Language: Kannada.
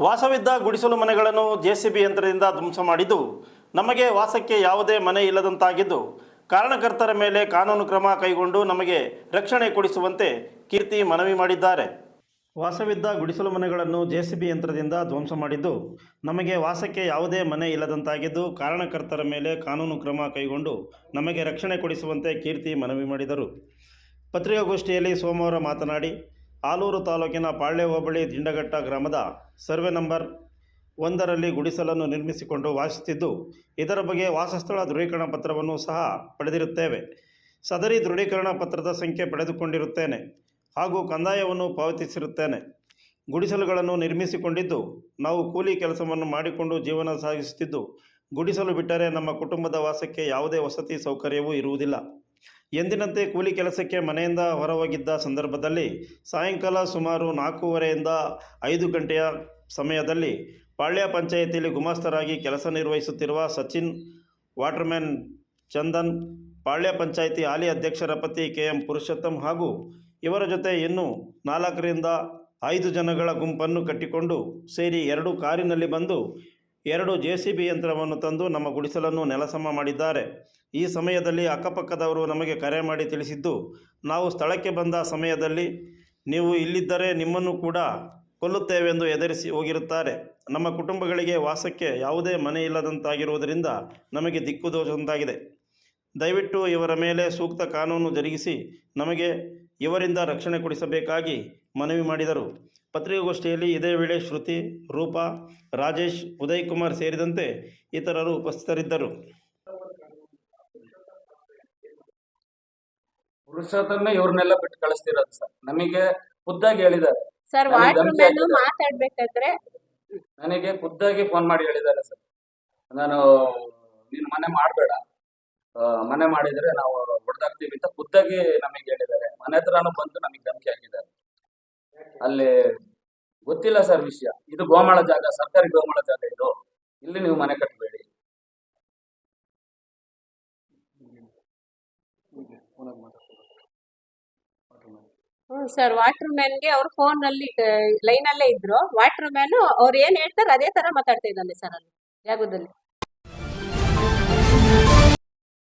ವಾಸವಿದ್ದ ಗುಡಿಸಲು ಮನೆಗಳನ್ನು ಜೆಸಿಬಿ ಯಂತ್ರದಿಂದ ಧ್ವಂಸ ಮಾಡಿದ್ದು, ನಮಗೆ ವಾಸಕ್ಕೆ ಯಾವುದೇ ಮನೆ ಇಲ್ಲದಂತಾಗಿದ್ದು, ಕಾರಣಕರ್ತರ ಮೇಲೆ ಕಾನೂನು ಕ್ರಮ ಕೈಗೊಂಡು ನಮಗೆ ರಕ್ಷಣೆ ಕೊಡಿಸುವಂತೆ ಕೀರ್ತಿ ಮನವಿ ಮಾಡಿದ್ದಾರೆ. ವಾಸವಿದ್ದ ಗುಡಿಸಲು ಮನೆಗಳನ್ನು ಜೆಸಿಬಿ ಯಂತ್ರದಿಂದ ಧ್ವಂಸ ಮಾಡಿದ್ದು, ನಮಗೆ ವಾಸಕ್ಕೆ ಯಾವುದೇ ಮನೆ ಇಲ್ಲದಂತಾಗಿದ್ದು, ಕಾರಣಕರ್ತರ ಮೇಲೆ ಕಾನೂನು ಕ್ರಮ ಕೈಗೊಂಡು ನಮಗೆ ರಕ್ಷಣೆ ಕೊಡಿಸುವಂತೆ ಕೀರ್ತಿ ಮನವಿ ಮಾಡಿದರು. ಪತ್ರಿಕಾಗೋಷ್ಠಿಯಲ್ಲಿ ಸೋಮವಾರ ಮಾತನಾಡಿ ಆಲೂರು ತಾಲೂಕಿನ ಪಾಳ್ಯ ಹೋಬಳಿ ದಿಂಡಘಟ್ಟ ಗ್ರಾಮದ ಸರ್ವೆ ನಂಬರ್ ಒಂದರಲ್ಲಿ ಗುಡಿಸಲನ್ನು ನಿರ್ಮಿಸಿಕೊಂಡು ವಾಸಿಸುತ್ತಿದ್ದು, ಇದರ ಬಗ್ಗೆ ವಾಸಸ್ಥಳ ದೃಢೀಕರಣ ಪತ್ರವನ್ನು ಸಹ ಪಡೆದಿರುತ್ತೇವೆ. ಸದರಿ ದೃಢೀಕರಣ ಪತ್ರದ ಸಂಖ್ಯೆ ಪಡೆದುಕೊಂಡಿರುತ್ತೇನೆ ಹಾಗೂ ಕಂದಾಯವನ್ನು ಪಾವತಿಸಿರುತ್ತೇನೆ. ಗುಡಿಸಲುಗಳನ್ನು ನಿರ್ಮಿಸಿಕೊಂಡಿದ್ದು, ನಾವು ಕೂಲಿ ಕೆಲಸವನ್ನು ಮಾಡಿಕೊಂಡು ಜೀವನ ಸಾಗಿಸುತ್ತಿದ್ದು, ಗುಡಿಸಲು ಬಿಟ್ಟರೆ ನಮ್ಮ ಕುಟುಂಬದ ವಾಸಕ್ಕೆ ಯಾವುದೇ ವಸತಿ ಸೌಕರ್ಯವೂ ಇರುವುದಿಲ್ಲ. ಎಂದಿನಂತೆ ಕೂಲಿ ಕೆಲಸಕ್ಕೆ ಮನೆಯಿಂದ ಹೊರಹೋಗಿದ್ದ ಸಂದರ್ಭದಲ್ಲಿ ಸಾಯಂಕಾಲ ಸುಮಾರು ನಾಲ್ಕೂವರೆಯಿಂದ ಐದು ಗಂಟೆಯ ಸಮಯದಲ್ಲಿ ಪಾಳ್ಯ ಪಂಚಾಯಿತಿಯಲ್ಲಿ ಗುಮಾಸ್ತರಾಗಿ ಕೆಲಸ ನಿರ್ವಹಿಸುತ್ತಿರುವ ಸಚಿನ್, ವಾಟರ್ಮ್ಯಾನ್ ಚಂದನ್, ಪಾಳ್ಯ ಪಂಚಾಯಿತಿ ಹಾಲಿ ಅಧ್ಯಕ್ಷರ ಪತಿ ಕೆ ಎಂ ಪುರುಷೋತ್ತಮ್ ಹಾಗೂ ಇವರ ಜೊತೆ ಇನ್ನೂ ನಾಲ್ಕರಿಂದ ಐದು ಜನಗಳ ಗುಂಪನ್ನು ಕಟ್ಟಿಕೊಂಡು ಸೇರಿ ಎರಡು ಕಾರಿನಲ್ಲಿ ಬಂದು ಎರಡು ಜೆ ಸಿ ಬಿ ಯಂತ್ರವನ್ನು ತಂದು ನಮ್ಮ ಗುಡಿಸಲನ್ನು ನೆಲಸಮ ಮಾಡಿದ್ದಾರೆ. ಈ ಸಮಯದಲ್ಲಿ ಅಕ್ಕಪಕ್ಕದವರು ನಮಗೆ ಕರೆ ಮಾಡಿ ತಿಳಿಸಿದ್ದು, ನಾವು ಸ್ಥಳಕ್ಕೆ ಬಂದ ಸಮಯದಲ್ಲಿ ನೀವು ಇಲ್ಲಿದ್ದರೆ ನಿಮ್ಮನ್ನು ಕೂಡ ಕೊಲ್ಲುತ್ತೇವೆಂದು ಎದುರಿಸಿ ಹೋಗಿರುತ್ತಾರೆ. ನಮ್ಮ ಕುಟುಂಬಗಳಿಗೆ ವಾಸಕ್ಕೆ ಯಾವುದೇ ಮನೆ ಇಲ್ಲದಂತಾಗಿರುವುದರಿಂದ ನಮಗೆ ದಿಕ್ಕು ದೋಷದಂತಾಗಿದೆ ದಯವಿಟ್ಟು ಇವರ ಮೇಲೆ ಸೂಕ್ತ ಕಾನೂನು ಜರುಗಿಸಿ ನಮಗೆ ಇವರಿಂದ ರಕ್ಷಣೆ ಕೊಡಿಸಬೇಕಾಗಿ ಮನವಿ ಮಾಡಿದರು. ಪತ್ರಿಕಾಗೋಷ್ಠಿಯಲ್ಲಿ ಇದೇ ವೇಳೆ ಶ್ರುತಿ ರೂಪಾ ರಾಜೇಶ್ ಉದಯ್ ಕುಮಾರ್ ಸೇರಿದಂತೆ ಇತರರು ಉಪಸ್ಥಿತರಿದ್ದರು. ಇವ್ರನ್ನೆಲ್ಲ ಬಿಟ್ಟು ಕಳಿಸ್ತಿರೋದು ಸರ್. ನಮಗೆ ಖುದ್ದಾಗಿ ಹೇಳಿದ್ದಾರೆ. ಸರ್ ನನಗೆ ಹಾಕಿದ್ದಾರೆ. ಮಾತಾಡ್ಬೇಕಾದ್ರೆ? ನನಗೆ ಖುದ್ದಾಗಿ ಫೋನ್ ಮಾಡಿ ಹೇಳಿದ್ದಾರೆ ಸರ್. ನಾನು ನೀನು ಮನೆ ಮಾಡಬೇಡ. ಮನೆ ಮಾಡಿದ್ರೆ ನಾವು ಹೊಡೆದಾಗ್ತೀವಿ ಅಂತ ಖುದ್ದಾಗಿ ನಮಗೆ ಹೇಳಿದ್ದಾರೆ. ಮನೆ ಹತ್ರನೂ ಬಂದು ನಮಗೆ ಧಮಕಿ ಹಾಕಿದ್ದಾರೆ. ಅಲ್ಲಿ ಗೊತ್ತಿಲ್ಲ ಸರ್ ವಿಷಯ. ಇದು ಗೋಮಾಳ ಜಾಗ, ಸರ್ಕಾರಿ ಗೋಮಾಳ ಜಾಗ ಇದು. ಇಲ್ಲಿ ನೀವು ಮನೆ ಕಟ್ಟಬೇಡಿ ಸರ್ ವಾಟರ್ ಮ್ಯಾನ್ಗೆ ಅವ್ರ ಫೋನ್ ಅಲ್ಲಿ ಲೈನ್ ಅಲ್ಲೇ ಇದ್ರು. ವಾಟರ್ ಮ್ಯಾನ್ ಅವ್ರು ಏನ್ ಹೇಳ್ತಾರೆ ಅದೇ ತರ ಮಾತಾಡ್ತಾ ಇದ್ದಾನೆ ಸರ್ ಅಲ್ಲಿ. ಜಾಗದಲ್ಲಿ